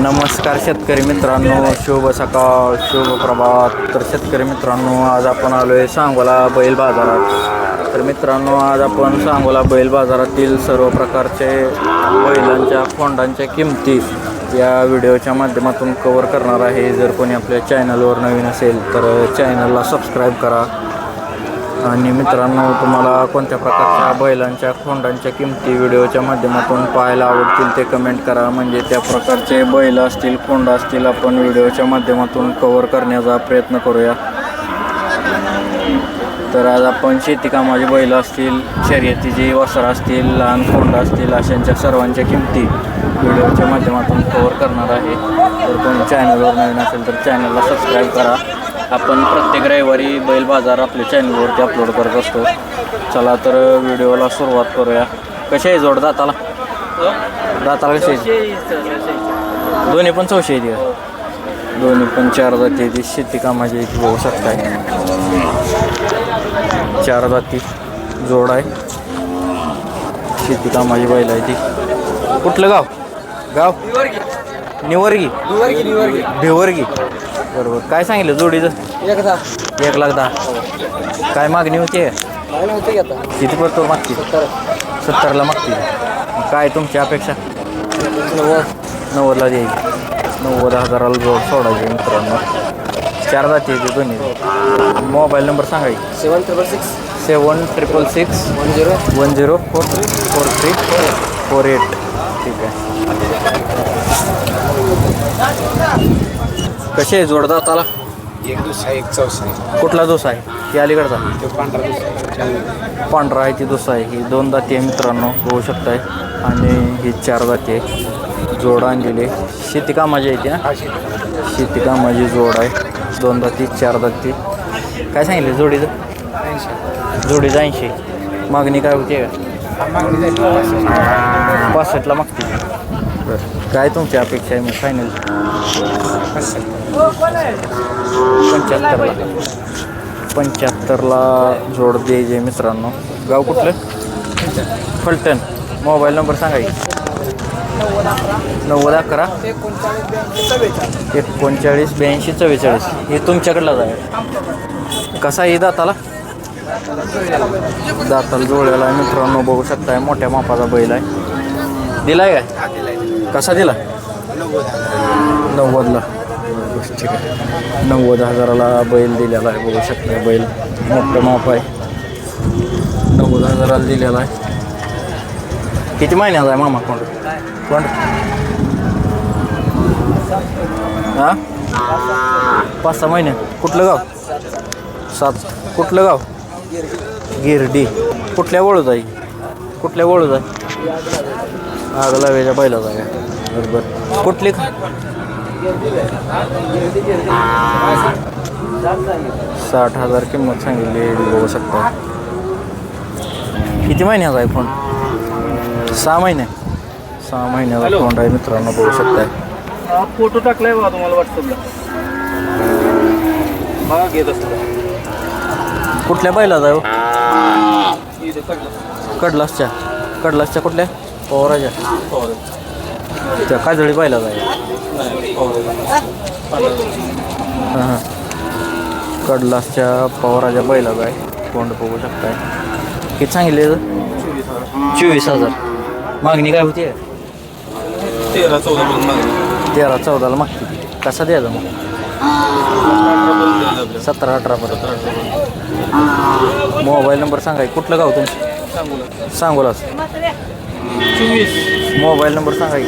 नमस्कार शेतकरी मित्रांनो शुभ सकाळ शुभ प्रभात. तर शेतकरी मित्रांनो आज आपण आलो आहे सांगोला बैल बाजारात. तर मित्रांनो आज आपण सांगोला बैल बाजारातील सर्व प्रकारचे बैलांच्या फोंडांच्या किमती या व्हिडिओच्या माध्यमातून कवर करणार आहे. जर कोणी आपल्या चॅनलवर नवीन असेल तर चॅनलला सबस्क्राईब करा. आणि मित्रांनो तुम्हाला कोणत्या प्रकारच्या बैलांच्या खोंडांच्या किमती व्हिडिओच्या माध्यमातून पाहायला आवडतील ते कमेंट करा. म्हणजे त्या प्रकारचे बैल असतील खोंड असतील आपण व्हिडिओच्या माध्यमातून कवर करण्याचा प्रयत्न करूया. तर आज आपण शेतीकामाचे बैल असतील शर्यतीची वस्त्र असतील लहान खोंड असतील अशांच्या सर्वांच्या किमती व्हिडिओच्या माध्यमातून कवर करणार आहे. जर कोणी चॅनलवर नवीन असेल तर चॅनलला सबस्क्राईब करा. आपण प्रत्येक रविवारी बैल बाजार आपल्या चॅनलवरती अपलोड करत असतो. चला तर व्हिडिओला सुरुवात करूया. कशी आहे जोड दाताला? दाताला कशी आहे? दोन्ही पण चौशे आहेत दोन्ही पण चार जाती ती शेती कामाची एक बघू शकताय चार जाती जोड आहे. शेती कामाची बैल आहे ती. कुठलं गाव? गाव? निवर्गी. भिवर्गी बरोबर. काय सांगितलं जोडीचं? एकदा एक लाख दहा. काय मागणी होती? नाही नव्हते आता. किती पडतो मागती सत्तरला मागती काय तुमची अपेक्षा? नव्वदला द्यायची नव्वद हजाराला जोड सोडायची मित्रांनो. चार जाती येते दोन्ही. मोबाईल नंबर सांगायची seven triple six. Seven triple six. One zero. One zero four four three. Four eight. ठीक आहे. कसे आहे जोड दाताला एक दुसरा एक चौसा कुठला दोसा आहे? ती अलीकडचा? तो पांढरा दुसरा पांढरा आहे ती दुसरा आहे. ही दोन दाती आहे मित्रांनो होऊ शकताय. आणि ही चार दाती आहे. जोड आणलेली आहे. शेती कामाची आहे ती ना शेती कामाची. जोड आहे. दोन दाती चार दाती. काय सांगितलं जोडीचं? जोडीचं ऐंशी. मागणी काय होती? का पासष्टला मागते. बरं. काय तुमची अपेक्षा आहे मग फायनल पंच्याहत्तरला पंच्याहत्तरला जोड द्यायचे मित्रांनो. गाव कुठलं? फलटण. मोबाईल नंबर सांगा नव्वद अकरा. एकोणचाळीस ब्याऐंशी चव्वेचाळीस. हे तुमच्याकडलाच आहे. कसा आहे दाताला? दाताला जोड्याला आहे मित्रांनो बघू शकताय मोठ्या मापाचा बैल आहे. दिलाय काय? कसा दिला? नव्वदला. ठीक आहे नव्वद हजाराला बैल दिलेला आहे बघू शकता बैल. मोठं माप आहे. नव्वद हजाराला दिलेला आहे. किती महिन्याचा आहे मामा कोण कोण हां? पाच सहा महिने. कुठलं गाव? सात. कुठलं गाव? गिरडी. कुठल्या वळूत आहे? कुठल्या वळूत आहे? आग लावायच्या बैलाचा आहे. बरोबर कुठली साठ हजार किंमत सांगितली बघू शकता. किती महिन्याचा आहे फोन सहा महिने. सहा महिन्याचा फोन आहे मित्रांनो बघू शकताय. फोटो टाकलाय बघा तुम्हाला व्हॉट्सअपला घेत असतो. कुठल्या बैलाचा आहे हो? कडलासच्या. कडलासच्या कुठल्या? पवाराच्या. त्या काजळी बैलाचा आहे हां हां. कडलासच्या पवाराच्या बैलाचा आहे कोंड बघू शकताय. किती सांगितले चोवीस हजार. मागणी काय होती? तेरा चौदा तेरा चौदाला मागते. ती. कसा द्यायचा मग? सतरा अठरापर्यंत मोबाईल नंबर सांगाय. कुठलं गाव तुमचं? सांगोलाच. चोवीस. मोबाईल नंबर सांगाय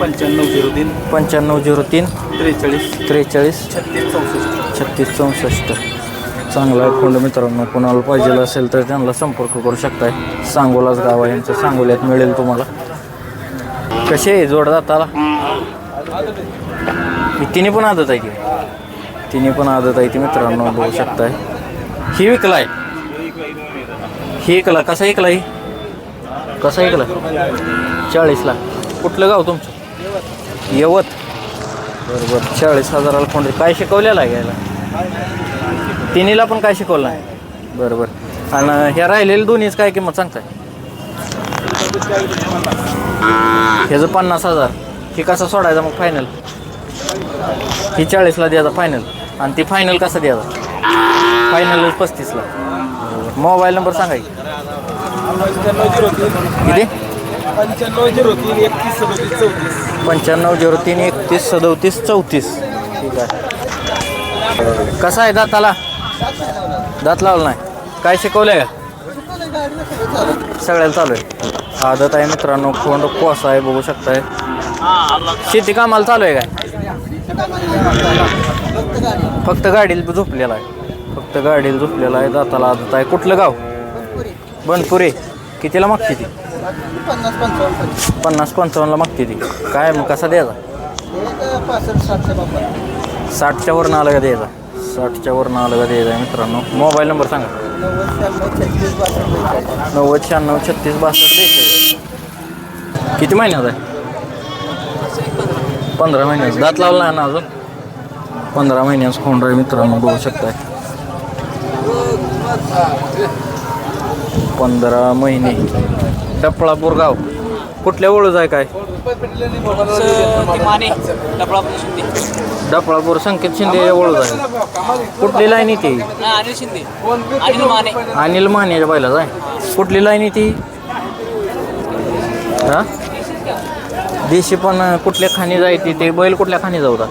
पंच्याण्णव झिरो तीन. पंच्याण्णव झिरो तीन. त्रेचाळीस. त्रेचाळीस. छत्तीस चौसष्ट. छत्तीस चौसष्ट. चांगला फोन मित्रांनो. कोणाला पाहिजे असेल तर त्यांना संपर्क करू शकताय. सांगोलाच गाव आहे यांचं. सांगोल्यात मिळेल तुम्हाला. कसे आहे जोड दाताला? ही तिन्ही पण आदत आहे की? तिन्ही पण आदत आहे ती मित्रांनो बघू शकताय. ही विकलाय. ही एकला कसा एकला ही कसा एकला चाळीसला. कुठलं गाव तुमचं? यवत. बरोबर. चाळीस हजाराला कोण काय शिकवलेलं आहे घ्यायला तिन्हीला पण काय शिकवलं नाही? बरोबर. आणि ह्या राहिलेल्या दोन्हीच काय किंमत सांगताय? ह्याचं पन्नास हजार. ही कसा सोडायचा मग फायनल ही चाळीसला द्यायचा फायनल आणि ती फायनल कसा द्यायचा? फायनल पस्तीसला. मोबाईल नंबर सांगा की. पंच्याण्णव झिरो तीन किती? पंच्याण्णव झिरो तीन एकतीस सदोतीस चौतीस. पंच्याण्णव झिरो तीन एकतीस सदोतीस चौतीस ठीक आहे. कसा आहे दाताला? दात लावला नाही. काय शिकवलंय? का सगळ्याला चालू आहे. आदत आहे मित्रांनो खोंड कोसा आहे बघू शकताय. शेती कामाला चालू आहे काय? फक्त गाडीला झोपलेला आहे. फक्त गाडीला झोपलेला आहे दाताला. आदत आहे कुठलं गाव? बनपुरे कितीला मागते ती? पन्नास पंचावन्न. पन्नास पंचावन्नला मागते ती. काय मग कसा द्यायचा? पासष्ट सातशे साठच्या वरनं आलं का द्यायचा? साठच्या वरनं आलं का द्यायचा मित्रांनो? मोबाईल नंबर सांगा. नव्वद शहाण्णव छत्तीस नव्वद शहाण्णव छत्तीस बासष्ट बेचाळीस. किती महिन्यात आहे? पंधरा महिन्यात दात लावला आहे ना अजून? पंधरा महिन्याचं खोंड आहे मित्रांनो बघू शकताय. पंधरा महिने. टपळापूर गाव. कुठल्या ओळूच आहे काय? डपळापूर संकेत शिंदे ओळूच आहे. कुठली लाईन आहे ती? अनिल शिंदे. अनिल माने. अनिल मानेच्या बैलाच आहे. कुठली लाईन आहे ती? हा? देशी पण कुठल्या खाणी जायची ते? बैल कुठल्या खाणी जाऊता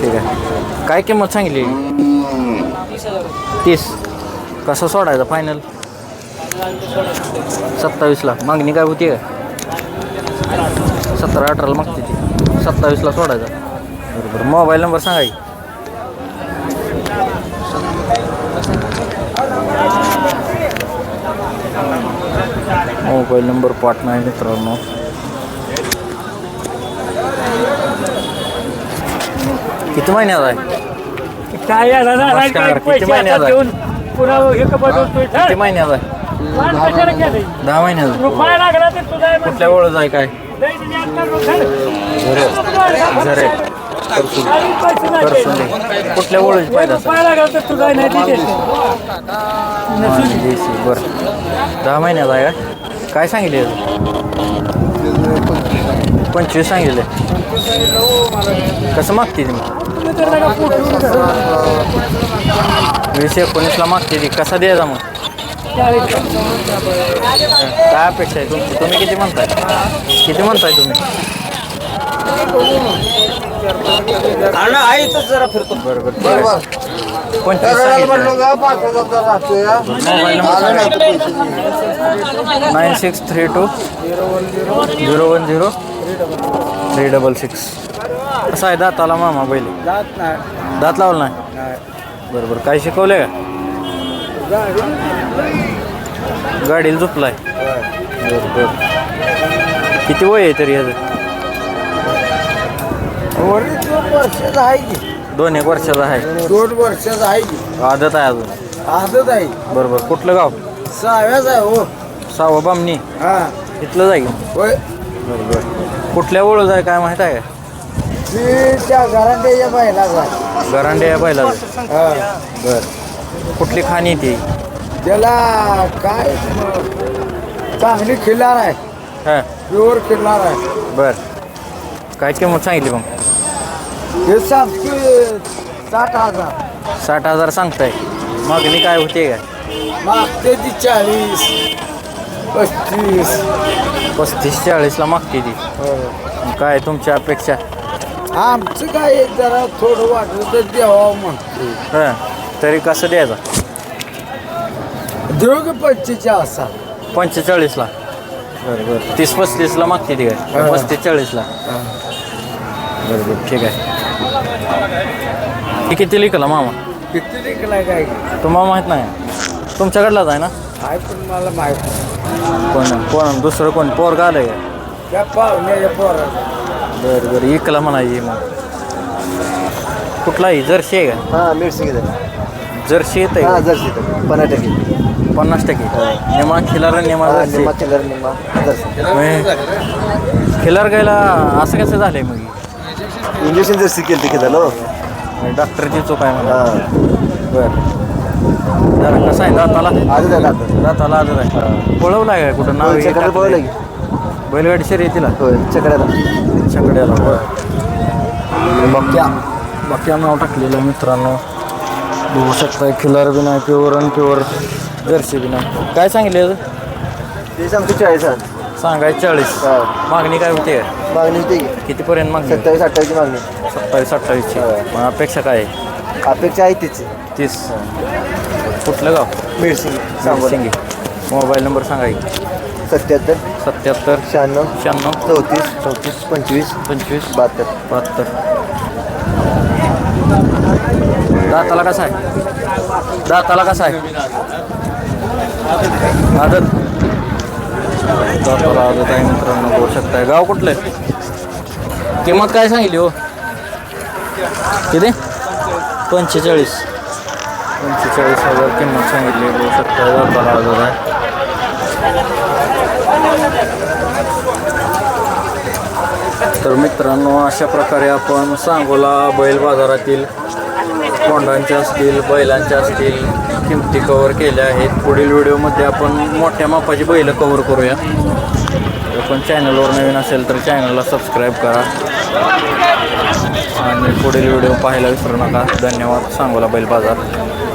ठीक आहे. काय किंमत सांगितली? तीस. कसं सोडायचं फायनल सत्तावीसला. मागणी काय होती? का सतरा अठराला मागते ती. सत्तावीसला सोडायचा. बरोबर. मोबाईल नंबर सांगा की. मोबाईल नंबर पाठ नाही मित्रांनो. किती महिन्यात आहे? काय किती आता आहे? देऊन पुन्हा हे? कपाट होतोय. किती महिन्यात आहे? वाढ कशाला केलंय? दहा महिन्यात रुपया लागला तर तुझा आहे म्हणते. कुठल्या ओळख आहे काय? लई दिली आता रुपया. झरे. काही पैसे नाही करसून द्यायचे. दे कुठल्या ओळख पाहिजे असं रुपया लागला तर तुझा आहे, नाही दिली देशी बरं. दहा महिन्यात आहे का? काय सांगितले पंचवीस सांगितले. कसं मागते ती मग? वीस एकोणीसला मागते ती. कसा द्यायचा मग? काय अपेक्षा आहे तुमची? तुम्ही किती म्हणताय? किती म्हणताय तुम्ही? जरा फिरतो. बरोबर nine six three two zero one zero three double six. कसा आहे दाताला मामा बैल? दात लावला नाही. बरोबर. काय शिकवले का? गाडीला झोपलाय. बरोबर. किती वय आहे तरी याचं? वरील दोन वर्षाचा आहे की दोन एक वर्षाचा आहे. दोन वर्षाचा आहे की. आदत आहे अजून. आजच आहे. बरोबर. कुठलं गाव? सहाव्याच आहे हो. सावं बामणी. हा. इथलं जाईल बरोबर. कुठल्या ओळख आहे काय माहीत आहे का? त्या घरांड्याच्या गरांडे या बैला हा. बर. कुठली खाणी ती? त्याला काय? चांगली खिल्लार आहे. हां. प्युअर खिल्लार आहे. बर. काय किंमत सांगितली मग? हे सांगते साठ हजार. साठ हजार सांगताय. मागणी काय होते काय? मागते ती चाळीस पस्तीस. पस्तीस चाळीसला मागते ती. काय तुमच्या अपेक्षा? आमचं काय जरा थोडं वाटलं तर द्यावं म्हणतो हां तरी कसं द्यायचा? देऊ की पंचवीसच्या असा पंचेचाळीसला बरं बरं. तीस पस्तीसला मागते ती काय. पस्तीस चाळीसला बरं बरं ठीक आहे. ती किती लिहिकला मामा? किती निघलाय काय? तुम्हाला माहीत नाही तुमच्याकडलाच आहे ना? काय पण मला माहीत. कोण कोण दुसरं कोण? पोर का? त्या पाहुण्याच्या पोरात बरं बरं. इकला म्हणायची मग. कुठलाही जर्सी आहे का? हा मिरची जर्सी येत हा आहे जर्सी पन्नास टक्के. पन्नास टक्के. नेमा खिलार नेमा जर्सी. निम्मा चिल्लर निम्मा जर्सी. म्हणजे खिलार गायला असं कसं झालंय मग? इंजेक्शन जर्सी केली ती किती लो डॉक्टरची चूक आहे मला हा. बरं. जरा कसं आहे? दाताला? आधी झालं आता दाताला आजर आहे. पळवलाय काय? कुठं नाव हे पळवलं? की. बैलगाडी शर्यतीला? होय चकड्याला. छकड्याला बरं बक्या. बक्या नाव टाकलेलं आहे मित्रांनो. बघू शकता खिलार बी नाही प्युअर आणि प्युअर जर्सी बी नाही. काय सांगितले? ते सांगतो चाळीस हा सांगायचं चाळीस. हा. मागणी काय होते? मागणी होती. की कितीपर्यंत मागणी? सत्तावीस अठ्ठावीसची मागणी. सत्तावीस अठ्ठावीसची. मग अपेक्षा काय? आहे अपेक्षा आहे तीच. तीस. कुठलं गाव? मिरसिंग. सांगोला सिंगी मोबाईल नंबर सांगा की. सत्याहत्तर. सत्याहत्तर शहाण्णव शहाण्णव चौतीस चौतीस पंचवीस पंचवीस बहात्तर. बहात्तर. दाताला कसा आहे? दाताला कसा आहे? आदत. दाताला आदत आहे मित्रांनो बघू शकताय. गाव कुठलं आहे? किंमत काय सांगितली हो? किती? पंचेचाळीस. पंचेचाळीस हजार किंमत सांगितली बघू शकताय. दाताला आदत आहे. तर मित्रांनो अशा प्रकारे आपण सांगोला बैल बाजारातील कोंडांच्या असतील बैलांच्या असतील किमती कवर केल्या आहेत. पुढील व्हिडिओमध्ये आपण मोठ्या मापाची बैल कवर करूया. पण चॅनलवर नवीन असेल तर चॅनलला सबस्क्राईब करा. आणि पुढील व्हिडिओ पाहायला विसरू नका. धन्यवाद. सांगोला बैल बाजार.